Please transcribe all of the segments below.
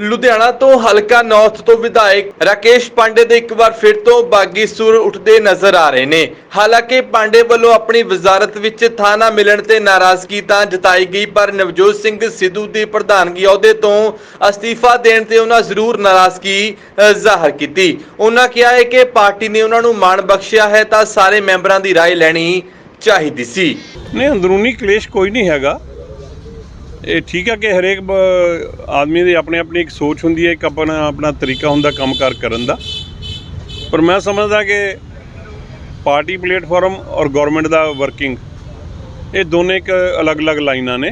ਲੁਧਿਆਣਾ ਤੋਂ ਹਲਕਾ ਨਾਰਥ ਤੋਂ ਵਿਧਾਇਕ ਰਾਕੇਸ਼ ਪਾਂਡੇ ਦੇ ਇੱਕ ਵਾਰ ਫਿਰ ਤੋਂ ਬਾਗੀ ਸੁਰ ਉੱਠਦੇ ਨਜ਼ਰ ਆ ਰਹੇ ਨੇ ਹਾਲਾਂਕਿ ਪਾਂਡੇ ਵੱਲੋਂ ਆਪਣੀ ਵਜ਼ਾਰਤ ਵਿੱਚ ਥਾਂ ਨਾ ਮਿਲਣ ਤੇ ਨਾਰਾਜ਼ਗੀ ਤਾਂ ਜਤਾਈ ਗਈ ਪਰ ਨਵਜੋਤ ਸਿੰਘ ਸਿੱਧੂ ਦੀ ਪ੍ਰਧਾਨਗੀ ਅਹੁਦੇ ਤੋਂ ਅਸਤੀਫਾ ਦੇਣ ਤੇ ਉਹਨਾਂ ਜ਼ਰੂਰ ਨਾਰਾਜ਼ਗੀ ਅ, ਜ਼ਾਹਰ ਕੀਤੀ ਉਹਨਾਂ ਕਿਹਾ ਹੈ ਕਿ ਪਾਰਟੀ ਨੇ ਉਹਨਾਂ ਨੂੰ ਮਾਣ ਬਖਸ਼ਿਆ ਹੈ ਤਾਂ ਸਾਰੇ ਮੈਂਬਰਾਂ ਦੀ رائے ਲੈਣੀ ਚਾਹੀਦੀ ਸੀ ਨਹੀਂ ਅੰਦਰੂਨੀ ਕਲੇਸ਼ ਕੋਈ ਨਹੀਂ ਹੈਗਾ ਇਹ ਠੀਕ ਆ ਕਿ ਹਰੇਕ ਬ- ਆਦਮੀ ਦੀ ਆਪਣੀ ਆਪਣੀ ਇੱਕ ਸੋਚ ਹੁੰਦੀ ਹੈ, ਇੱਕ ਆਪਣਾ ਆਪਣਾ ਤਰੀਕਾ ਹੁੰਦਾ ਕੰਮਕਾਰ ਕਰਨ ਦਾ। ਪਰ ਮੈਂ ਸਮਝਦਾ ਕਿ ਪਾਰਟੀ ਪਲੇਟਫਾਰਮ ਔਰ ਗਵਰਨਮੈਂਟ ਦਾ ਵਰਕਿੰਗ ਇਹ ਦੋਨੇ ਇੱਕ ਅਲੱਗ-ਅਲੱਗ ਲਾਈਨਾਂ ਨੇ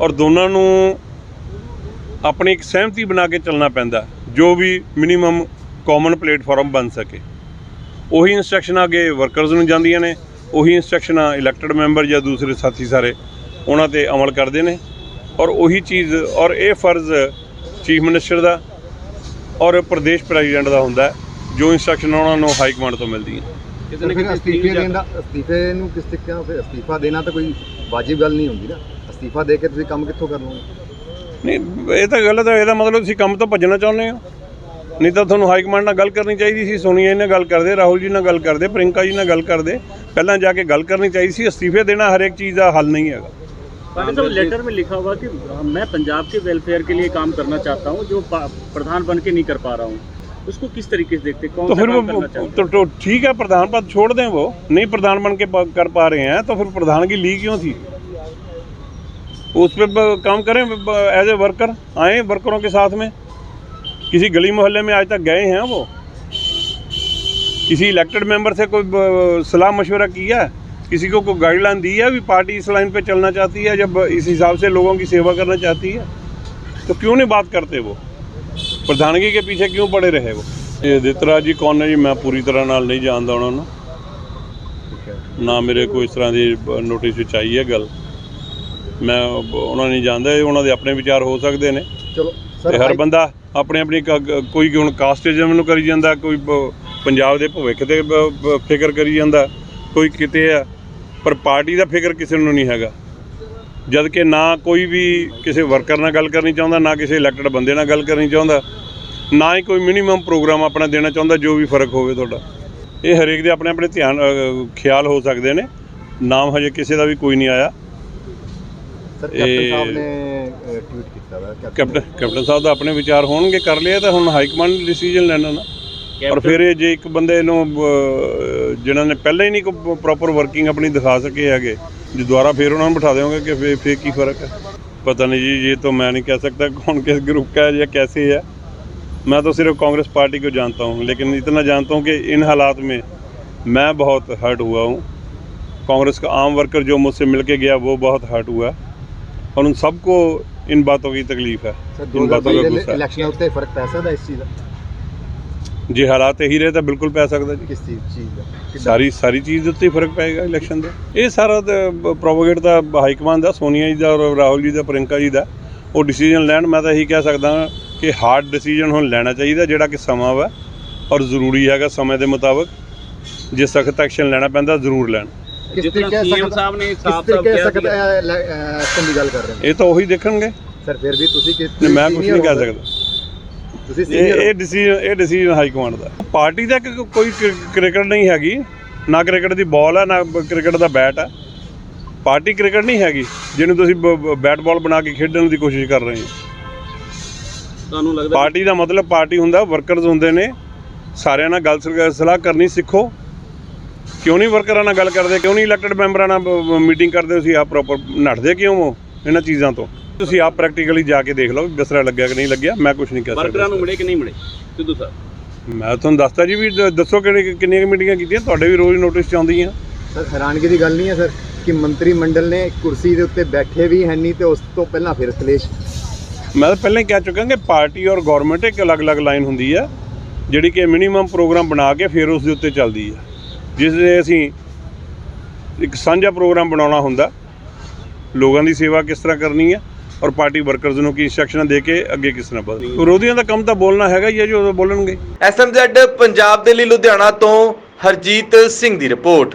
ਔਰ ਦੋਨਾਂ ਨੂੰ ਆਪਣੀ ਇੱਕ ਸਹਿਮਤੀ ਬਣਾ ਕੇ ਚੱਲਣਾ ਪੈਂਦਾ, ਜੋ ਵੀ ਮਿਨੀਮਮ ਕਾਮਨ ਪਲੇਟਫਾਰਮ ਬਣ ਸਕੇ। ਉਹੀ ਇਨਸਟਰਕਸ਼ਨਾਂ ਅੱਗੇ ਵਰਕਰਸ ਨੂੰ ਜਾਂਦੀਆਂ ਨੇ, ਉਹੀ ਇਨਸਟਰਕਸ਼ਨਾਂ ਇਲੈਕਟਿਡ ਮੈਂਬਰ ਜਾਂ ਦੂਸਰੇ ਸਾਥੀ ਸਾਰੇ, ਉਹਨਾਂ ਤੇ ਅਮਲ ਕਰਦੇ ਨੇ। ਔਰ ਉਹੀ ਚੀਜ਼ ਔਰ ਇਹ ਫਰਜ਼ ਚੀਫ ਮਿਨਿਸਟਰ ਦਾ ਔਰ ਪ੍ਰਦੇਸ਼ ਪ੍ਰੈਜ਼ੀਡੈਂਟ ਦਾ ਹੁੰਦਾ ਹੈ, ਜੋ ਇਨਸਟਰਕਸ਼ਨ ਉਹਨਾਂ ਨੂੰ ਹਾਈ ਕਮਾਂਡ ਤੋਂ ਮਿਲਦੀਆਂ ਕਿਸੇ ਨੇ ਫਿਰ ਅਸਤੀਫੇ ਦੇਣ ਦਾ ਅਸਤੀਫੇ ਨੂੰ ਕਿਸ ਤਰੀਕੇ ਨਾਲ ਫਿਰ ਅਸਤੀਫਾ ਦੇਣਾ ਤਾਂ ਕੋਈ ਵਾਜਿਬ ਗੱਲ ਨਹੀਂ ਹੁੰਦੀ ਨਾ। ਅਸਤੀਫਾ ਦੇ ਕੇ ਤੁਸੀਂ ਕੰਮ ਕਿੱਥੋਂ ਕਰ ਲਓਗੇ ਨਹੀਂ ਇਹ ਤਾਂ ਗਲਤ ਹੈ ਇਹਦਾ ਮਤਲਬ ਤੁਸੀਂ ਕੰਮ ਤੋਂ ਭੱਜਣਾ ਚਾਹੁੰਦੇ ਹੋ। ਨਹੀਂ ਤਾਂ ਤੁਹਾਨੂੰ ਹਾਈ ਕਮਾਂਡ ਨਾਲ ਗੱਲ ਕਰਨੀ ਚਾਹੀਦੀ ਸੀ ਸੋਨੀਆ ਜੀ ਨਾਲ ਗੱਲ ਕਰਦੇ ਰਾਹੁਲ ਜੀ ਨਾਲ ਗੱਲ ਕਰਦੇ ਪ੍ਰਿੰਕਾ ਜੀ ਨਾਲ ਗੱਲ ਕਰਦੇ। ਪਹਿਲਾਂ ਜਾ ਕੇ ਗੱਲ ਕਰਨੀ ਚਾਹੀਦੀ ਸੀ ਅਸਤੀਫੇ ਦੇਣਾ ਹਰੇਕ ਚੀਜ਼ ਦਾ ਹੱਲ ਨਹੀਂ ਹੈਗਾ। साहब लेटर में लिखा हुआ कि मैं पंजाब के वेलफेयर के लिए काम करना चाहता हूँ जो प्रधान बन के नहीं कर पा रहा हूँ। उसको किस तरीके से देखते कौन तो फिर वो तो, तो ठीक है प्रधान पद छोड़ दें वो। नहीं प्रधान बन के कर पा रहे हैं तो फिर प्रधान की ली क्यों थी? उस पर काम करें एज ए वर्कर आए वर्करों के साथ में। किसी गली मोहल्ले में आज तक गए हैं वो। किसी इलेक्टेड मेंबर से कोई सलाह मशवरा किया है? किसी को कोई गाइडलाइन दी है भी पार्टी इस लाइन पे चलना चाहती है जब इस हिसाब से लोगों की सेवा करना चाहती है तो क्यों नहीं बात करते वो ਪ੍ਰਧਾਨਗੀ ਕੇ ਪਿੱਛੇ ਕਿਉਂ ਪੜੇ ਰਹੇ ਉਹ ਇਹ ਦਿੱਤਰਾ ਜੀ ਕੌਣ ਹੈ ਜੀ ਮੈਂ ਪੂਰੀ ਤਰ੍ਹਾਂ ਨਾਲ ਨਹੀਂ ਜਾਣਦਾ ਉਹਨਾਂ ਨੂੰ ਨਾ ਮੇਰੇ ਕੋਈ ਇਸ ਤਰ੍ਹਾਂ ਦੀ ਨੋਟਿਸ ਵਿੱਚ ਆਈ ਹੈ ਗੱਲ ਮੈਂ ਉਹਨਾਂ ਨੂੰ ਨਹੀਂ ਜਾਣਦਾ ਇਹ ਉਹਨਾਂ ਦੇ ਆਪਣੇ ਵਿਚਾਰ ਹੋ ਸਕਦੇ ਨੇ ਚਲੋ ਤੇ ਹਰ ਬੰਦਾ ਆਪਣੇ ਆਪਣੀ ਕ- ਕੋਈ ਹੁਣ ਕਾਸਟਿਜ਼ਮ ਨੂੰ ਕਰੀ ਜਾਂਦਾ ਕੋਈ ਬ- ਪੰਜਾਬ ਦੇ ਭਵਿੱਖ ਤੇ ਬ- ਬ- ਫਿਕਰ ਕਰੀ ਜਾਂਦਾ ਕੋਈ ਕਿਤੇ ਆ ਪਰ ਪਾਰਟੀ ਦਾ ਫਿਕਰ ਕਿਸੇ ਨੂੰ ਨਹੀਂ ਹੈਗਾ। ਜਦ ਕਿ ਨਾ ਕੋਈ ਵੀ ਕਿਸੇ ਵਰਕਰ ਨਾਲ ਗੱਲ ਕਰਨੀ ਚਾਹੁੰਦਾ ਨਾ ਕਿਸੇ ਇਲੈਕਟਡ ਬੰਦੇ ਨਾਲ ਗੱਲ ਕਰਨੀ ਚਾਹੁੰਦਾ ਨਾ ਹੀ ਕੋਈ ਮਿਨੀਮਮ ਪ੍ਰੋਗਰਾਮ ਆਪਣਾ ਦੇਣਾ ਚਾਹੁੰਦਾ ਜੋ ਵੀ ਫ਼ਰਕ ਹੋਵੇ ਤੁਹਾਡਾ। ਇਹ ਹਰੇਕ ਦੇ ਆਪਣੇ ਆਪਣੇ ਧਿਆਨ ਖਿਆਲ ਹੋ ਸਕਦੇ ਨੇ। ਨਾਮ ਹਜੇ ਕਿਸੇ ਦਾ ਵੀ ਕੋਈ ਨਹੀਂ ਆਇਆ। ਸਰ ਕੈਪਟਨ ਸਾਹਿਬ ਨੇ ਟਵੀਟ ਕੀਤਾ ਵਾ ਕੈਪਟਨ ਕੈਪਟਨ ਸਾਹਿਬ ਦਾ ਆਪਣੇ ਵਿਚਾਰ ਹੋਣਗੇ ਕਰ ਲਿਆ ਤਾਂ ਹੁਣ ਹਾਈ ਕਮਾਂਡ ਡਿਸੀਜਨ ਲੈਣਾ ਨਾ। ਪਰ ਫਿਰ ਇਹ ਜੇ ਇੱਕ ਬੰਦੇ ਨੂੰ ਅਹ, ਜਿਨ੍ਹਾਂ ਨੇ ਪਹਿਲਾਂ ਹੀ ਨਹੀਂ ਕੋਈ ਪ੍ਰੋਪਰ ਵਰਕਿੰਗ ਆਪਣੀ ਦਿਖਾ ਸਕੇ ਹੈਗੇ ਜੇ ਦੁਬਾਰਾ ਫਿਰ ਉਹਨਾਂ ਨੂੰ ਬਿਠਾ ਦੇਵਾਂਗੇ ਕਿ ਫਿਰ ਫਿਰ ਕੀ ਫਰਕ ਹੈ पता नहीं जी ये तो मैं नहीं कह सकता कौन किस ग्रुप का है या कैसे है मैं तो सिर्फ कांग्रेस पार्टी को जानता हूँ लेकिन इतना जानता हूँ कि इन हालात में मैं बहुत हर्ट हुआ हूँ कांग्रेस का आम वर्कर जो मुझसे मिल के गया वो बहुत हर्ट हुआ और उन सबको इन बातों की तकलीफ है ਸਰ इन बातों का 2022 गुस्सा है ਇਲੈਕਸ਼ਨ ਉੱਤੇ ਫਰਕ ਪੈ ਸਕਦਾ ਇਸ ਚੀਜ਼ ਦਾ ਜੇ ਹਾਲਾਤ ਇਹੀ ਰਹੇ ਤਾਂ ਬਿਲਕੁਲ ਪੈ ਸਕਦਾ ਜੀ। ਕਿਸ ਚੀਜ਼ ਦਾ? ਸਾਰੀ ਸਾਰੀ ਚੀਜ਼ ਦੇ ਉੱਤੇ ਫ਼ਰਕ ਪਏਗਾ ਇਲੈਕਸ਼ਨ ਦਾ। ਇਹ ਸਾਰਾ ਪ੍ਰੋਪਗੇਟ ਦਾ ਹਾਈ ਕਮਾਂਡ ਦਾ ਸੋਨੀਆ ਜੀ ਦਾ ਔਰ ਰਾਹੁਲ ਜੀ ਦਾ ਪ੍ਰਿੰਕਾ ਜੀ ਦਾ। ਉਹ ਡਿਸੀਜਨ ਲੈਣ ਮੈਂ ਤਾਂ ਇਹੀ ਕਹਿ ਸਕਦਾ ਕਿ ਹਾਰਡ ਡਿਸੀਜਨ ਹੁਣ ਲੈਣਾ ਚਾਹੀਦਾ ਜਿਹੜਾ ਕਿ ਸਮਾਂ ਵਾ ਔਰ ਜ਼ਰੂਰੀ ਹੈਗਾ ਸਮੇਂ ਦੇ ਮੁਤਾਬਕ। ਜੇ ਸਖਤ ਐਕਸ਼ਨ ਲੈਣਾ ਪੈਂਦਾ ਜ਼ਰੂਰ ਲੈਣ। ਇਹ ਤਾਂ ਉਹੀ ਦੇਖਣਗੇ। ਸਰ ਫਿਰ ਵੀ ਤੁਸੀਂ ਕਿ ਮੈਂ ਕੁਝ ਨਹੀਂ ਕਹਿ ਸਕਦਾ। ਤੁਸੀਂ ਇਹ senior ਹੋ। ਇਹ ਡਿਸੀਜਨ ਇਹ ਡਿਸੀਜਨ ਹਾਈ ਕਮਾਂਡ ਦਾ। ਪਾਰਟੀ ਦਾ ਕ- ਕੋਈ ਕ੍ਰਿਕਟ ਨਹੀਂ ਹੈਗੀ। ਨਾ ਕ੍ਰਿਕਟ ਦੀ ਬਾਲ ਹੈ ਨਾ ਕ੍ਰਿਕਟ ਦਾ ਬੈਟ ਹੈ ਪਾਰਟੀ ਕ੍ਰਿਕਟ ਨਹੀਂ ਹੈਗੀ ਜਿਹਨੂੰ ਤੁਸੀਂ ਬੈਟ ਬਾਲ ਬਣਾ ਕੇ ਖੇਡਣ ਦੀ ਕੋਸ਼ਿਸ਼ ਕਰ ਰਹੇ ਹੋ। ਤੁਹਾਨੂੰ ਲੱਗਦਾ ਪਾਰਟੀ ਦਾ ਮਤਲਬ ਪਾਰਟੀ ਹੁੰਦਾ ਵਰਕਰਸ ਹੁੰਦੇ ਨੇ। ਸਾਰਿਆਂ ਨਾਲ ਗੱਲ ਸਲ- ਸਲਾਹ ਕਰਨੀ ਸਿੱਖੋ। ਕਿਉਂ ਨਹੀਂ ਵਰਕਰਾਂ ਨਾਲ ਗੱਲ ਕਰਦੇ? ਕਿਉਂ ਨਹੀਂ ਇਲੈਕਟਡ ਮੈਂਬਰਾਂ ਨਾਲ ਮੀਟਿੰਗ ਕਰਦੇ? ਤੁਸੀਂ ਆਪ ਪ੍ਰੋਪਰ ਨੱਠਦੇ ਕਿਉਂ ਹੋ ਇਹਨਾਂ ਚੀਜ਼ਾਂ ਤੋਂ? ਤੁਸੀਂ ਆਪ ਪ੍ਰੈਕਟੀਕਲੀ ਜਾ ਕੇ ਦੇਖ ਲਓ ਦਸਰਾ ਲੱਗਿਆ ਕਿ ਨਹੀਂ ਲੱਗਿਆ ਮੈਂ ਕੁਝ ਨਹੀਂ ਕਹਿ ਸਕਦਾ। ਵਰਕਰਾਂ ਨੂੰ ਮਿਲੇ ਕਿ ਨਹੀਂ ਮਿਲੇ? ਸਿੱਧੂ ਸਾਹਿਬ। ਮੈਂ ਤੁਹਾਨੂੰ ਦੱਸਦਾ ਜੀ ਵੀ ਦੱਸੋ ਕਿਹੜੀ ਕਿੰਨੀਆਂ ਕੁ ਮੀਟਿੰਗਾਂ ਕੀਤੀਆਂ ਤੁਹਾਡੇ ਵੀ ਰੋਜ਼ ਨੋਟਿਸ ਚ ਆਉਂਦੀਆਂ। ਸਰ ਹੈਰਾਨਗੀ ਦੀ ਗੱਲ ਨਹੀਂ ਹੈ ਸਰ ਕਿ ਮੰਤਰੀ ਮੰਡਲ ਨੇ ਕੁਰਸੀ ਦੇ ਉੱਤੇ ਬੈਠੇ ਵੀ ਹੈ ਨਹੀਂ ਤੇ ਉਸ ਤੋਂ ਪਹਿਲਾਂ ਫਿਰ ਕਲੇਸ਼। ਮੈਂ ਤਾਂ ਪਹਿਲਾਂ ਹੀ ਕਹਿ ਚੁੱਕਾ ਕਿ ਪਾਰਟੀ ਔਰ ਗਵਰਨਮੈਂਟ ਇੱਕ ਅਲੱਗ-ਅਲੱਗ ਲਾਈਨ ਹੁੰਦੀ ਆ ਜਿਹੜੀ ਕਿ ਮਿਨੀਮਮ ਪ੍ਰੋਗਰਾਮ ਬਣਾ ਕੇ ਫਿਰ ਉਸ ਦੇ ਉੱਤੇ ਚੱਲਦੀ ਆ ਜਿਸ ਦੇ ਅਸੀਂ ਇੱਕ ਸਾਂਝਾ ਪ੍ਰੋਗਰਾਮ ਬਣਾਉਣਾ ਹੁੰਦਾ ਲੋਕਾਂ ਦੀ ਸੇਵਾ ਕਿਸ ਤਰ੍ਹਾਂ ਕਰਨੀ ਹੈ ਔਰ ਪਾਰਟੀ ਵਰਕਰਸ ਨੂੰ ਕੀ ਇੰਸਟਰਕਸ਼ਨਾਂ ਦੇ ਕੇ ਅੱਗੇ ਕਿਸ ਤਰ੍ਹਾਂ ਵਧਣੀ ਵਿਰੋਧੀਆਂ ਦਾ ਕੰਮ ਤਾਂ ਬੋਲਣਾ ਹੈਗਾ ਹੀ ਹੈ ਜੋ ਬੋਲਣਗੇ। ਐਸਐਮਜ਼ੈਡ ਪੰਜਾਬ ਦੇ ਲਈ ਲੁਧਿਆਣਾ ਤੋਂ ਹਰਜੀਤ ਸਿੰਘ ਦੀ ਰਿਪੋਰਟ।